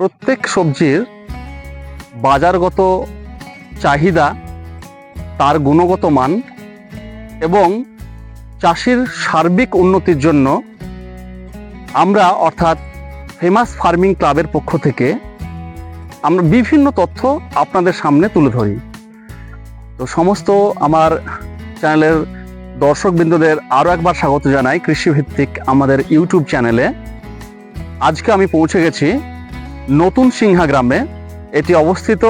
প্রত্যেক সবজির বাজারগত চাহিদা, তার গুণগত মান এবং চাষির সার্বিক উন্নতির জন্য আমরা অর্থাৎ ফেমাস ফার্মিং ক্লাবের পক্ষ থেকে আমরা বিভিন্ন তথ্য আপনাদের সামনে তুলে ধরি। তো সমস্ত আমার চ্যানেলের দর্শকবৃন্দদের আরও একবার স্বাগত জানাই কৃষিভিত্তিক আমাদের ইউটিউব চ্যানেলে। আজকে আমি পৌঁছে গেছি নতুন সিংহা গ্রামে এটি অবস্থিত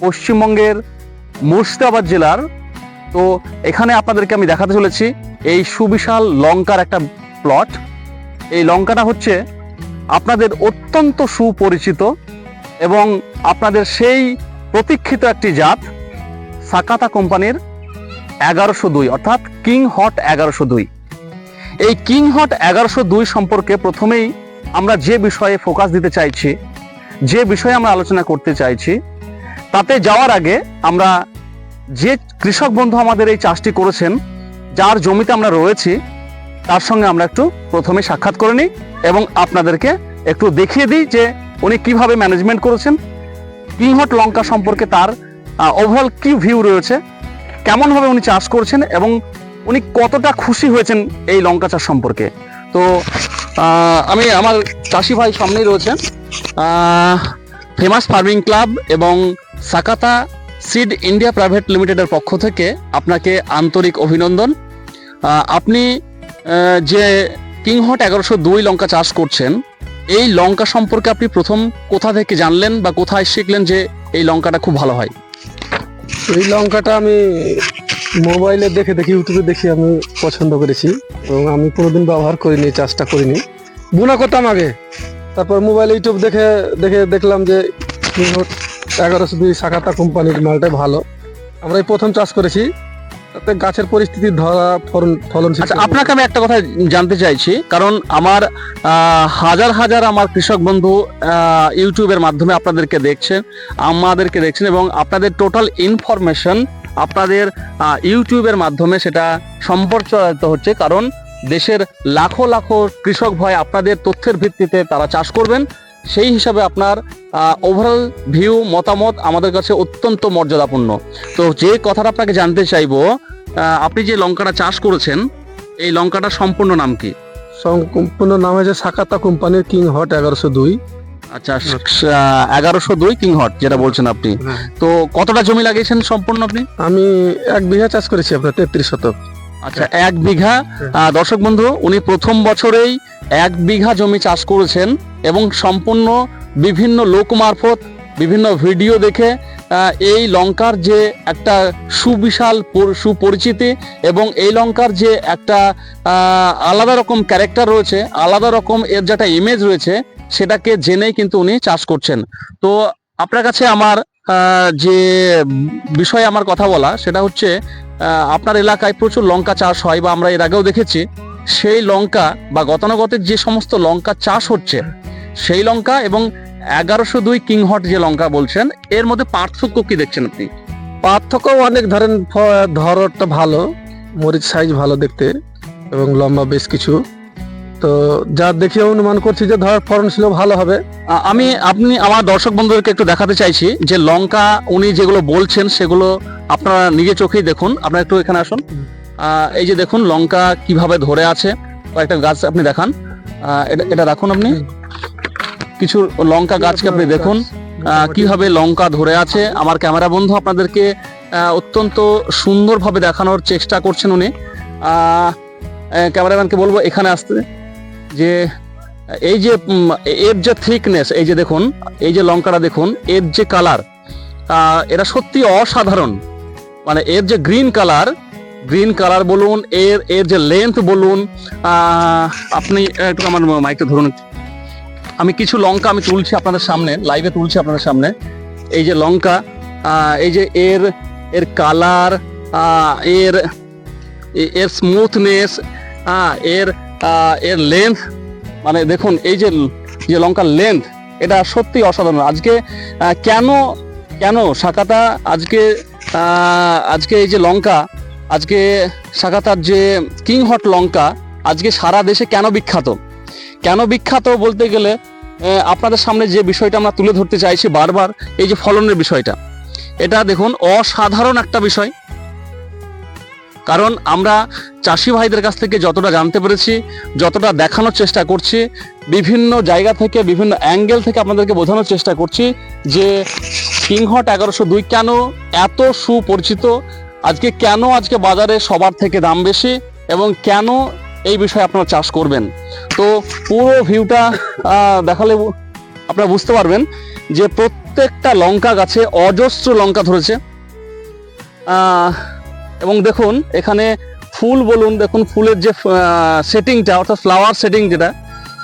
পশ্চিমবঙ্গের মুর্শিদাবাদ জেলার। তো এখানে আপনাদেরকে আমি দেখাতে চলেছি এই সুবিশাল লঙ্কার একটা প্লট এই লঙ্কাটা হচ্ছে আপনাদের অত্যন্ত সুপরিচিত এবং আপনাদের সেই প্রতীক্ষিত একটি জাত সাকাতা কোম্পানির এগারোশো দুই, অর্থাৎ কিং হট এগারোশো দুই। এই কিং হট এগারোশো দুই সম্পর্কে প্রথমেই আমরা যে বিষয়ে ফোকাস দিতে চাইছি, যে বিষয়ে আমরা আলোচনা করতে চাইছি, তাতে যাওয়ার আগে আমরা যে কৃষক বন্ধু আমাদের এই চাষটি করেছেন, যার জমিতে আমরা রয়েছি, তার সঙ্গে আমরা একটু প্রথমে সাক্ষাৎ করে নিই এবং আপনাদেরকে একটু দেখিয়ে দিই যে উনি কীভাবে ম্যানেজমেন্ট করেছেন, কিংহট লঙ্কা সম্পর্কে তার ওভারঅল কি ভিউ রয়েছে কেমনভাবে উনি চাষ করছেন এবং উনি কতটা খুশি হয়েছেন এই লঙ্কা চাষ সম্পর্কে। তো আমি আমার চাষি ভাই সামনেই রয়েছেন। ফেমাস ফার্মিং ক্লাব এবং সাকাতা সিড ইন্ডিয়া প্রাইভেট লিমিটেডের পক্ষ থেকে আপনাকে আন্তরিক অভিনন্দন। আপনি যে কিংহট এগারোশো দুই লঙ্কা চাষ করছেন, এই লঙ্কা সম্পর্কে আপনি প্রথম কোথা থেকে জানলেন বা কোথায় শিখলেন যে এই লঙ্কাটা খুব ভালো হয়? এই লঙ্কাটা আমি মোবাইলে দেখে দেখে ইউটিউবে দেখি আমি পছন্দ করেছি এবং আমি কোনোদিন ব্যবহার করিনি চাষটা করিনি। বুনা করতাম আগে। তারপর মোবাইলে ইউটিউব দেখে দেখে দেখলাম যে এগারোশো দুই সাকাতা কোম্পানির মালটাই ভালো। আমরা এই প্রথম চাষ করেছি। তাতে গাছের পরিস্থিতি ধরা ফলন ফলন আচ্ছা আপনাকে আমি একটা কথা জানতে চাইছি কারণ আমার হাজার হাজার আমার কৃষক বন্ধু ইউটিউবের মাধ্যমে আপনাদেরকে দেখছেন আমাদেরকে দেখছেন এবং আপনাদের টোটাল ইনফরমেশন আপনাদের ইউটিউবের মাধ্যমে সেটা সম্প্রচারিত হচ্ছে, কারণ দেশের লাখো লাখো কৃষক ভাই আপনাদের তথ্যের ভিত্তিতে তারা চাষ করবেন। সেই হিসাবে আপনার ওভারঅল ভিউ মতামত আমাদের কাছে অত্যন্ত মর্যাদাপূর্ণ। তো যে কথাটা আপনাকে জানতে চাইব আপনি যে লঙ্কাটা চাষ করেছেন, এই লঙ্কাটার সম্পূর্ণ নাম কি? সম্পূর্ণ নাম হয়েছে সাকাতা কোম্পানির কিং হট এগারোশো দুই। আচ্ছা এগারোশো দুই কিংহট যেটা বলছেন আপনি। তো কতটা জমি লাগিয়েছেন সম্পূর্ণ আপনি? আমি এক বিঘা চাষ করেছি আপনার তেত্রিশ শতক। আচ্ছা এক বিঘা। আহ, দর্শক বন্ধু উনি প্রথম বছরেই এক বিঘা জমি চাষ করেছেন এবং সম্পূর্ণ বিভিন্ন লোক মারফত বিভিন্ন ভিডিও দেখে এই লঙ্কার যে একটা সুবিশাল সুপরিচিতি এবং এই লঙ্কার যে একটা আলাদা রকম ক্যারেক্টার রয়েছে আলাদা রকম এর যে একটা ইমেজ রয়েছে সেটাকে জেনেই কিন্তু উনি চাষ করছেন। তো আপনার কাছে আমার যে বিষয়ে আমার কথা বলা, সেটা হচ্ছে আপনার এলাকায় প্রচুর লঙ্কা চাষ হয় বা আমরা এর আগেও দেখেছি, সেই লঙ্কা বা গতানুগতের যে সমস্ত লঙ্কা চাষ হচ্ছে, সেই লঙ্কা এবং এগারোশো দুই কিংহট যে লঙ্কা বলছেন, এর মধ্যে পার্থক্য কি দেখছেন আপনি? পার্থক্য অনেক, ধরেন ধরনটা ভালো, মরিচ সাইজ ভালো দেখতে এবং লম্বা বেশ কিছু। তো যা দেখে অনুমান করছি যে ধর ফলনশীল ভালো হবে। আমি, আপনি আমার দর্শক বন্ধুদেরকে একটু দেখাতে চাইছি যে লঙ্কা উনি যেগুলো বলছেন সেগুলো আপনারা নিজে চোখেই দেখুন। আপনারা একটু এখানে আসুন। এই যে দেখুন লঙ্কা কীভাবে ধরে আছে। কয়েকটা গাছ আপনি দেখান। এটা এটা রাখুন আপনি। কিছু লঙ্কা গাছকে আপনি দেখুন। কীভাবে লঙ্কা ধরে আছে। আমার ক্যামেরা বন্ধু আপনাদেরকে অত্যন্ত সুন্দরভাবে দেখানোর চেষ্টা করছেন উনি। ক্যামেরাম্যানকে বলব এখানে আসতে। যে, এই যে এর যে থিকনেস এই যে দেখুন, এই যে লঙ্কাটা দেখুন, এর যে কালার এটা সত্যি অসাধারণ। মানে এর যে গ্রিন কালার গ্রিন কালার বলুন, এর এর যে লেন্থ বলুন আপনি একটু আমার মাইকটা ধরুন। আমি কিছু লঙ্কা আমি তুলছি আপনাদের সামনে লাইভে তুলছি আপনাদের সামনে। এই যে লঙ্কা এই যে এর এর কালারের এর স্মুথনেস এর এর লেন্থ মানে দেখুন, এই যে যে লঙ্কার লেন্থ এটা সত্যি অসাধারণ। আজকে কেন কেন শাখাটা আজকে আজকে এই যে লঙ্কা, আজকে শাখাতার যে কিং হট লঙ্কা, আজকে সারা দেশে কেন বিখ্যাত? কেন বিখ্যাত বলতে গেলে আপনাদের সামনে যে বিষয়টা আমরা তুলে ধরতে চাইছি বারবার, এই যে ফলনের বিষয়টা। এটা দেখুন, অসাধারণ একটা বিষয়। কারণ আমরা চাষি ভাইদের কাছ থেকে যতটা জানতে পেরেছি, যতটা দেখানোর চেষ্টা করছি, বিভিন্ন জায়গা থেকে, বিভিন্ন অ্যাঙ্গেল থেকে আপনাদেরকে বোঝানোর চেষ্টা করছি যে কিংহট এগারোশো দুই কেন এত সুপরিচিত? আজকে কেন আজকে বাজারে সবার থেকে দাম বেশি? এবং কেন এই বিষয়ে আপনারা চাষ করবেন? তো পুরো ভিউটা দেখালে আপনারা বুঝতে পারবেন যে প্রত্যেকটা লঙ্কা গাছে অজস্র লঙ্কা ধরেছে। এবং দেখুন, এখানে ফুল বলুন, দেখুন ফুলের যে সেটিংটা অর্থাৎ ফ্লাওয়ার সেটিং যেটা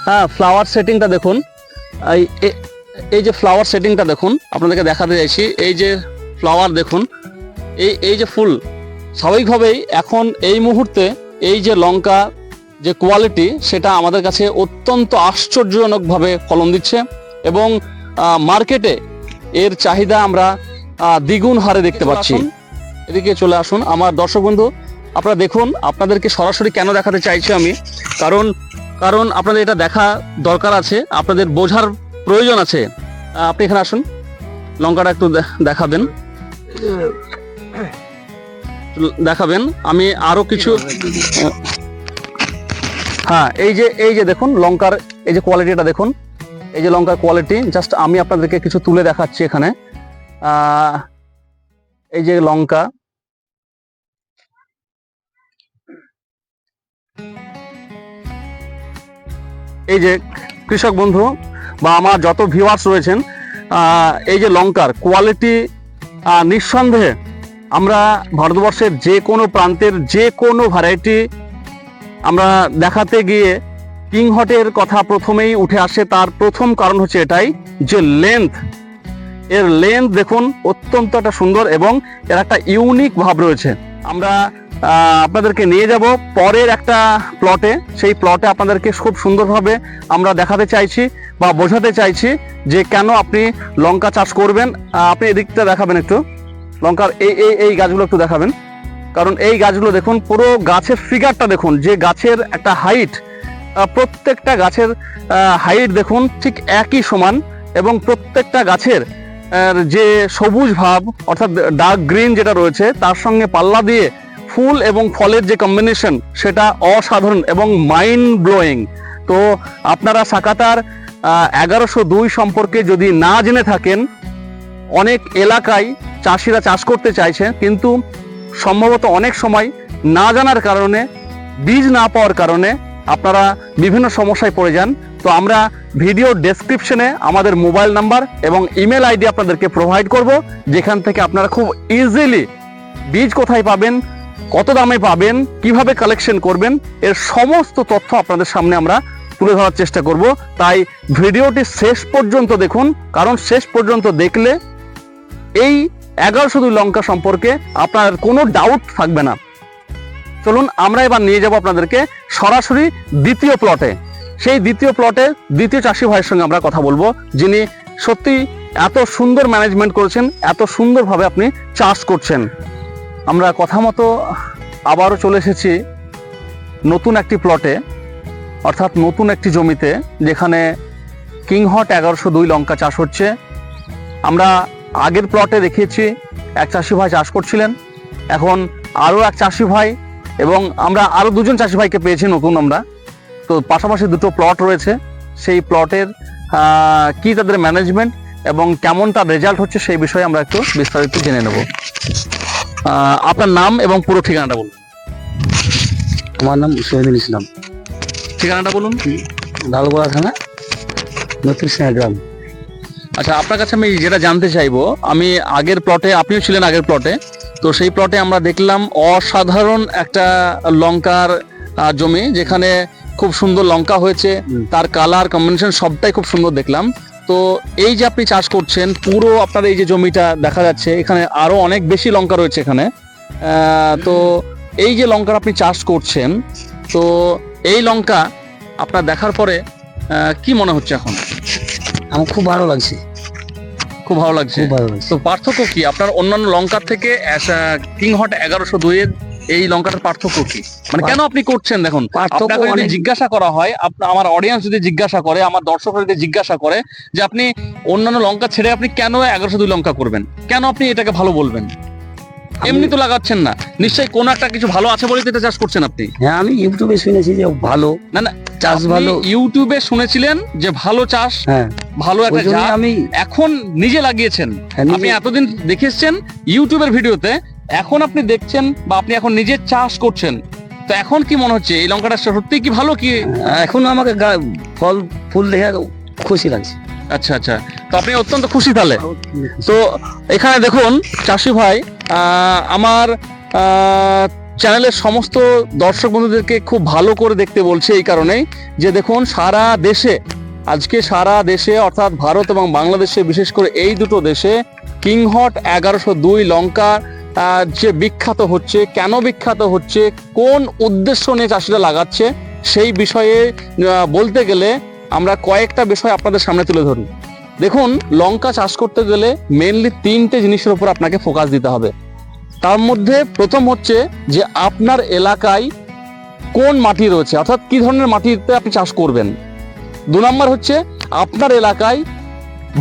হ্যাঁ ফ্লাওয়ার সেটিংটা দেখুন। এই যে ফ্লাওয়ার সেটিংটা দেখুন, আপনাদেরকে দেখাতে চাইছি, এই যে ফ্লাওয়ার দেখুন, এই এই যে ফুল, স্বাভাবিকভাবেই এখন এই মুহূর্তে এই যে লঙ্কা যে কোয়ালিটি সেটা আমাদের কাছে অত্যন্ত আশ্চর্যজনকভাবে ফলন দিচ্ছে এবং মার্কেটে এর চাহিদা আমরা দ্বিগুণ হারে দেখতে পাচ্ছি। এদিকে চলে আসুন। আমার দর্শক বন্ধু, আপনারা দেখুন, আপনাদেরকে সরাসরি কেন দেখাতে চাইছি আমি? কারণ কারণ আপনাদের এটা দেখা দরকার আছে, আপনাদের বোঝার প্রয়োজন আছে। আপনি এখানে আসুন। লঙ্কাটা একটু দেখাবেন। দেখাবেন। আমি আরও কিছু হ্যাঁ এই যে এই যে দেখুন, লঙ্কার, এই যে কোয়ালিটিটা দেখুন। এই যে লঙ্কার কোয়ালিটি জাস্ট আমি আপনাদেরকে কিছু তুলে দেখাচ্ছি এখানে। এই যে লঙ্কা এই যে কৃষক বন্ধু বা আমার যত ভিউয়ার্স রয়েছেন এই যে লঙ্কার কোয়ালিটি নিঃসন্দেহে আমরা ভারতবর্ষের যে কোনো প্রান্তের যে কোনো ভ্যারাইটি আমরা দেখাতে গিয়ে কিংহটের কথা প্রথমেই উঠে আসে। তার প্রথম কারণ হচ্ছে এটাই যে লেন্থ এর লেন্থ দেখুন, অত্যন্ত একটা সুন্দর এবং এর একটা ইউনিক ভাব রয়েছে। আমরা আপনাদেরকে নিয়ে যাব পরের একটা প্লটে সেই প্লটে আপনাদেরকে খুব সুন্দরভাবে আমরা দেখাতে চাইছি বা বোঝাতে চাইছি যে কেন আপনি লঙ্কা চাষ করবেন। আপনি এদিকটা দেখাবেন একটু। লঙ্কার এই এই এই গাছগুলো একটু দেখাবেন। কারণ এই গাছগুলো দেখুন, পুরো গাছের ফিগারটা দেখুন, যে গাছের একটা হাইট প্রত্যেকটা গাছের হাইট দেখুন ঠিক একই সমান এবং প্রত্যেকটা গাছের যে সবুজ ভাব, অর্থাৎ ডার্ক গ্রিন যেটা রয়েছে, তার সঙ্গে পাল্লা দিয়ে ফুল এবং ফলের যে কম্বিনেশন সেটা অসাধারণ এবং মাইন্ড ব্লোয়িং তো আপনারা সাকাতার এগারোশো দুই সম্পর্কে যদি না জেনে থাকেন, অনেক এলাকায় চাষিরা চাষ করতে চাইছে, কিন্তু সম্ভবত অনেক সময় না জানার কারণে, বীজ না পাওয়ার কারণে আপনারা বিভিন্ন সমস্যায় পড়ে যান। তো আমরা ভিডিও ডেসক্রিপশনে আমাদের মোবাইল নাম্বার এবং ইমেল আইডি আপনাদেরকে প্রোভাইড করব, যেখান থেকে আপনারা খুব ইজিলি বীজ কোথায় পাবেন, কত দামে পাবেন, কীভাবে কালেকশন করবেন, এর সমস্ত তথ্য আপনাদের সামনে আমরা তুলে ধরার চেষ্টা করব। তাই ভিডিওটি শেষ পর্যন্ত দেখুন, কারণ শেষ পর্যন্ত দেখলে এই এগারোশো দুই লঙ্কা সম্পর্কে আপনার কোনো ডাউট থাকবে না। চলুন আমরা এবার নিয়ে যাব আপনাদেরকে সরাসরি দ্বিতীয় প্লটে সেই দ্বিতীয় প্লটে দ্বিতীয় চাষি ভাইয়ের সঙ্গে আমরা কথা বলব, যিনি সত্যি এত সুন্দর ম্যানেজমেন্ট করেছেন, এত সুন্দরভাবে আপনি চাষ করছেন। আমরা কথা মতো আবারও চলে এসেছি নতুন একটি প্লটে অর্থাৎ নতুন একটি জমিতে, যেখানে কিংহট এগারোশো দুই লঙ্কা চাষ হচ্ছে। আমরা আগের প্লটে দেখিয়েছি, এক চাষি ভাই চাষ করছিলেন, এখন আরও এক চাষি ভাই এবং আমরা আরও দুজন চাষি ভাইকে পেয়েছি নতুন আমরা। তো পাশাপাশি দুটো প্লট রয়েছে। সেই প্লটের কি তাদের ম্যানেজমেন্ট এবং কেমন তার রেজাল্ট হচ্ছে সেই বিষয়ে আমরা একটু বিস্তারিত জেনে নেব। আপনার নাম এবং পুরো ঠিকানাটা বলুন। আমার নাম শহীদুল ইসলাম। ঠিকানাটা বলুন। লালগোলা থানা নতুন গ্রাম। আচ্ছা আপনার কাছে আমি যেটা জানতে চাইব আমি আগের প্লটে আপনিও ছিলেন আগের প্লটে তো সেই প্লটে আমরা দেখলাম অসাধারণ একটা লঙ্কার জমি যেখানে খুব সুন্দর লঙ্কা হয়েছে তার কালার কম্বিনেশন সবটাই খুব সুন্দর দেখলাম। তো এই যে আপনি চাষ করছেন পুরো আপনার এই যে জমিটা দেখা যাচ্ছে এখানে আরও অনেক বেশি লঙ্কা রয়েছে এখানে। তো এই যে লঙ্কার আপনি চাষ করছেন তো এই লঙ্কা আপনার দেখার পরে কি মনে হচ্ছে এখন? আমার খুব ভালো লাগছে। খুব ভালো লাগছে? খুব ভালো লাগছে। তো পার্থক্য কি? আপনার অন্যান্য লঙ্কার থেকে কিং হট এগারোশো দুইয়ের এই লঙ্কাটার পার্থক্য কি? মানে কেন আপনি করছেন? দেখুন আপনাকে যদি জিজ্ঞাসা করা হয় আমার অডিয়েন্স যদি জিজ্ঞাসা করে আমার দর্শকরা যদি জিজ্ঞাসা করে যে আপনি অন্যান্য লঙ্কা ছেড়ে আপনি কেন এগারোশো দুই লঙ্কা করবেন? কেন আপনি এটাকে ভালো বলবেন? এমনি তো লাগাচ্ছেন না। নিশ্চয়ই কোন একটা কিছু ভালো আছে বলে এটা চাষ করছেন আপনি। হ্যাঁ আমি ইউটিউবে শুনেছি যে ভালো। না না চাষ ভালো। ইউটিউবে শুনেছিলেন যে ভালো চাষ হ্যাঁ। ভালো একটা জাত আমি এখন নিজে লাগিয়েছেন। হ্যাঁ, আপনি এতদিন দেখে এসছেন ইউটিউবের ভিডিওতে এখন আপনি দেখছেন বা আপনি এখন নিজে চাষ করছেন তো এখন কি মনে হচ্ছে এই লঙ্কাটা সত্যি কি ভালো কি? এখন আমাকে ফল ফুল দেখে খুশি লাগছে। আচ্ছা আচ্ছা। তো আপনি অত্যন্ত খুশি তাহলে। তো এখানে দেখুন চাষি ভাই আমার চ্যানেলের সমস্ত দর্শক বন্ধুদেরকে খুব ভালো করে দেখতে বলছে এই কারণেই যে দেখুন সারা দেশে আজকে সারা দেশে অর্থাৎ ভারত এবং বাংলাদেশে বিশেষ করে এই দুটো দেশে কিংহট এগারোশো দুই লঙ্কা যে বিখ্যাত হচ্ছে, কেন বিখ্যাত হচ্ছে, কোন উদ্দেশ্য নিয়ে চাষিরা লাগাচ্ছে, সেই বিষয়ে বলতে গেলে আমরা কয়েকটা বিষয় আপনাদের সামনে তুলে ধরি। দেখুন, লঙ্কা চাষ করতে গেলে মেনলি তিনটে জিনিসের উপর আপনাকে ফোকাস দিতে হবে। তার মধ্যে প্রথম হচ্ছে যে আপনার এলাকায় কোন মাটি রয়েছে, অর্থাৎ কি ধরনের মাটিতে আপনি চাষ করবেন। দু নম্বর হচ্ছে আপনার এলাকায়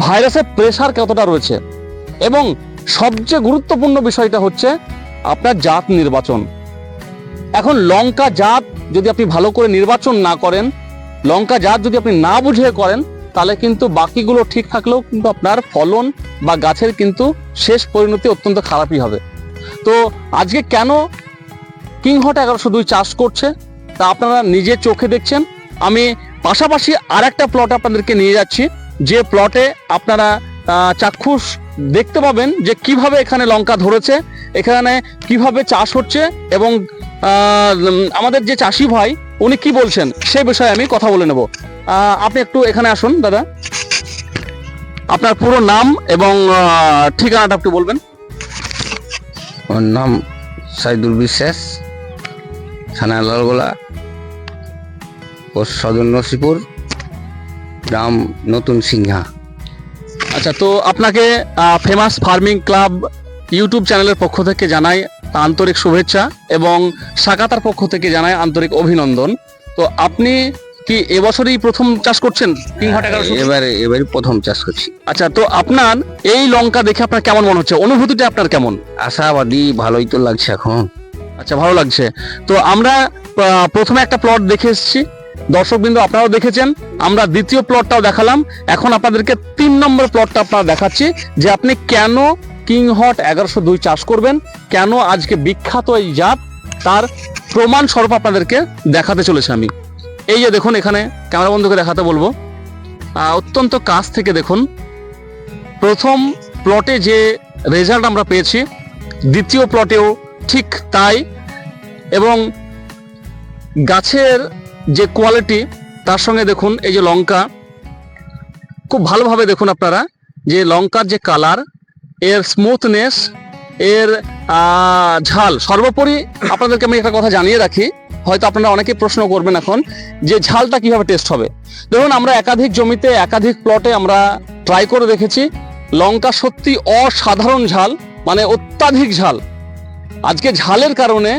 ভাইরাসের প্রেশার কতটা রয়েছে এবং সবচেয়ে গুরুত্বপূর্ণ বিষয়টা হচ্ছে আপনার জাত নির্বাচন। এখন লঙ্কা জাত যদি আপনি ভালো করে নির্বাচন না করেন, লঙ্কা জাত যদি আপনি না বুঝে করেন, তাহলে কিন্তু বাকিগুলো ঠিক থাকলেও কিন্তু আপনার ফলন বা গাছের কিন্তু শেষ পরিণতি অত্যন্ত খারাপই হবে। তো আজকে কেন কিংহট এগারোশো দুই চাষ করছে, তা আপনারা নিজে চোখে দেখছেন। আমি পাশাপাশি আর একটা প্লট আপনাদেরকে নিয়ে যাচ্ছি। যে প্লটে আপনারা চাক্ষুষ দেখতে পাবেন যে কীভাবে এখানে লঙ্কা ধরেছে, এখানে কীভাবে চাষ হচ্ছে এবং আমাদের যে চাষি ভাই, উনি কি বলছেন সে বিষয়ে আমি কথা বলে নেব। আপনি একটু এখানে আসুন, দাদা। আপনার পুরো নাম এবং ঠিকানাটা একটু বলবেন। ওর নাম সাইদুল বিশ্বাস, থানা লালগোলা, পোস্ট সদর নসিপুর, গ্রাম নতুন সিংহা। আচ্ছা তো আপনাকে ফেমাস ফার্মিং ক্লাব ইউটিউব চ্যানেলের পক্ষ থেকে জানাই আন্তরিক শুভেচ্ছা এবং সাকাতার পক্ষ থেকে জানাই আন্তরিক অভিনন্দন। তো আপনি কি এবছরই প্রথম চাষ করছেন? এগারোশো এবারে এবারে প্রথম চাষ করছি। আচ্ছা তো আপনার এই লঙ্কা দেখে আপনার কেমন মনে হচ্ছে? অনুভূতিটা আপনার কেমন? আশাবাদী ভালোই তো লাগছে এখন। আচ্ছা ভালো লাগছে। তো আমরা প্রথমে একটা প্লট দেখে এসেছি। দর্শকবৃন্দ, আপনারাও দেখেছেন, আমরা দ্বিতীয় প্লটটাও দেখালাম। এখন আপনাদেরকে তিন নম্বর প্লটটা আপনারা দেখাচ্ছি যে আপনি কেন কিংহট এগারোশো দুই চাষ করবেন, কেন আজকে বিখ্যাত এই জাত, তার প্রমাণ স্বরূপ আপনাদেরকে দেখাতে চলেছে আমি। এই যে দেখুন এখানে, ক্যামেরা বন্ধুকে দেখাতে বলব। অত্যন্ত কাছ থেকে দেখুন, প্রথম প্লটে যে রেজাল্ট আমরা পেয়েছি, দ্বিতীয় প্লটেও ঠিক তাই, এবং গাছের যে কোয়ালিটি তার সঙ্গে দেখুন এই যে লঙ্কা। খুব ভালোভাবে দেখুন আপনারা যে লঙ্কার যে কালারের স্মুথনেস এর ঝাল। সর্বোপরি আপনাদেরকে আমি একটা কথা জানিয়ে রাখি, হয়তো আপনারা অনেকেই প্রশ্ন করবেন এখন, যে ঝালটা কীভাবে টেস্ট হবে? দেখুন আমরা একাধিক জমিতে, একাধিক প্লটে আমরা ট্রাই করে দেখেছি, লঙ্কা সত্যি অসাধারণ ঝাল মানে অত্যাধিক ঝাল। আজকে ঝালের কারণে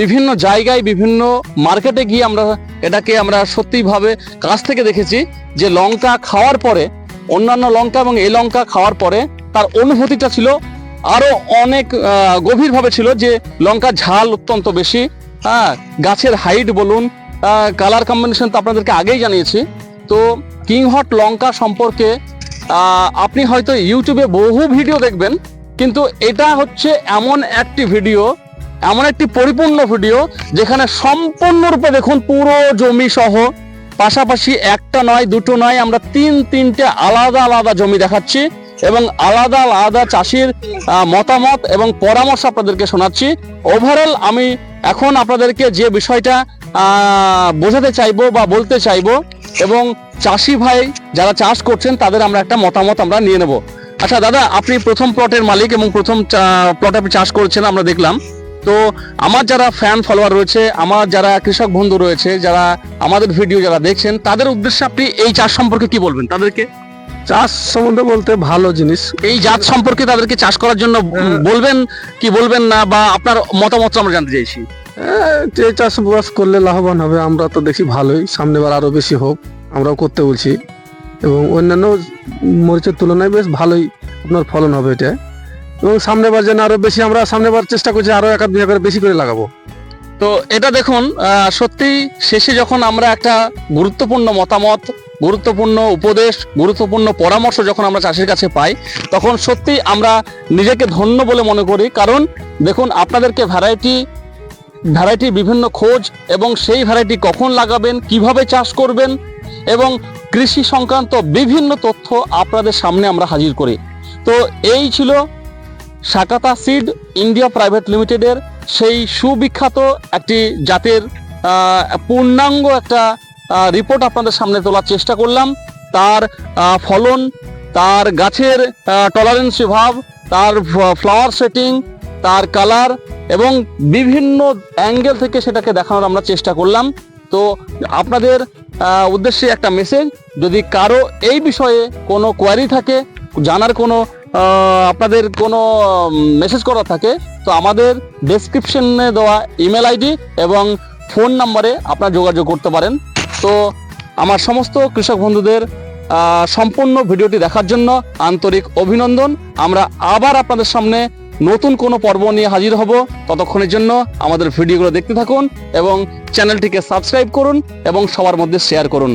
বিভিন্ন জায়গায়, বিভিন্ন মার্কেটে গিয়ে আমরা এটাকে আমরা সত্যিভাবে কাছ থেকে দেখেছি যে লঙ্কা খাওয়ার পরে, অন্যান্য লঙ্কা এবং এই লঙ্কা খাওয়ার পরে তার অনুভূতিটা ছিল আরও অনেক গভীরভাবে ছিল যে লঙ্কা ঝাল অত্যন্ত বেশি। হ্যাঁ গাছের হাইট বলুন কালার কম্বিনেশন তো আপনাদেরকে আগেই জানিয়েছি। তো কিংহট লঙ্কা সম্পর্কে আপনি হয়তো ইউটিউবে বহু ভিডিও দেখবেন, কিন্তু এটা হচ্ছে এমন একটি ভিডিও এমন একটি পরিপূর্ণ ভিডিও যেখানে সম্পূর্ণরূপে দেখুন পুরো জমি সহ। পাশাপাশি একটা নয়, দুটো নয়, আমরা তিন, তিনটে আলাদা আলাদা জমি দেখাচ্ছি এবং আলাদা আলাদা চাষির মতামত এবং পরামর্শ আপনাদেরকে শোনাচ্ছি। ওভারঅল আমি এখন আপনাদেরকে যে বিষয়টা বোঝাতে চাইব বা বলতে চাইব এবং চাষি ভাই যারা চাষ করছেন তাদের আমরা একটা মতামত আমরা নিয়ে নেব। আচ্ছা দাদা, আপনি প্রথম প্লটের মালিক এবং প্রথম প্লটে আপনি চাষ করেছেন আমরা দেখলাম। তো আমার যারা ফ্যান ফলোয়ার রয়েছে আমার যারা কৃষক বন্ধু রয়েছে যারা আমাদের ভিডিও যারা দেখছেন তাদের উদ্দেশ্যে আপনি এই চাষ সম্পর্কে কি বলবেন তাদেরকে? চাষ সম্বন্ধে বলতে ভালো জিনিস। এই জাত সম্পর্কে তাদেরকে চাষ করার জন্য হ্যাঁ। বলবেন কি বলবেন না বা আপনার মতামত আমরা জানতে চাইছি। হ্যাঁ, যে চাষবাস করলে লাভবান হবে আমরা তো দেখি ভালোই সামনেবার আরও বেশি হোক আমরাও করতে বলছি। এবং অন্যান্য মরিচের তুলনায় বেশ ভালোই আপনার ফলন হবে এটা। এবং সামনেবার যেন আরও বেশি, আমরা সামনেবার চেষ্টা করছি আরও এক বিঘা করে বেশি করে লাগাবো। তো এটা দেখুন সত্যি শেষে যখন আমরা একটা গুরুত্বপূর্ণ মতামত, গুরুত্বপূর্ণ উপদেশ, গুরুত্বপূর্ণ পরামর্শ যখন আমরা চাষির কাছে পাই, তখন সত্যি আমরা নিজেকে ধন্য বলে মনে করি। কারণ দেখুন, আপনাদেরকে ভ্যারাইটি ভ্যারাইটি বিভিন্ন খোঁজ এবং সেই ভ্যারাইটি কখন লাগাবেন, কীভাবে চাষ করবেন এবং কৃষি সংক্রান্ত বিভিন্ন তথ্য আপনাদের সামনে আমরা হাজির করি। তো এই ছিল সাকাতা সিড ইন্ডিয়া প্রাইভেট লিমিটেডের সেই সুবিখ্যাত একটি জাতের পূর্ণাঙ্গ একটা রিপোর্ট আপনাদের সামনে তোলার চেষ্টা করলাম। তার ফলন, তার গাছের টলারেন্সি ভাব, তার ফ্লাওয়ার সেটিং তার কালার এবং বিভিন্ন অ্যাঙ্গেল থেকে সেটাকে দেখানোর আমরা চেষ্টা করলাম। তো আপনাদের উদ্দেশ্যে একটা মেসেজ যদি কারও এই বিষয়ে কোনো কোয়ারি থাকে, জানার কোনো আপনাদের কোনো মেসেজ করা থাকে, তো আমাদের ডেসক্রিপশনে দেওয়া ইমেল আইডি এবং ফোন নাম্বারে আপনারা যোগাযোগ করতে পারেন। তো আমার সমস্ত কৃষক বন্ধুদের সম্পূর্ণ ভিডিওটি দেখার জন্য আন্তরিক অভিনন্দন। আমরা আবার আপনাদের সামনে নতুন কোনো পর্ব নিয়ে হাজির হব। ততক্ষণের জন্য আমাদের ভিডিওগুলো দেখতে থাকুন এবং চ্যানেলটিকে সাবস্ক্রাইব করুন এবং সবার মধ্যে শেয়ার করুন।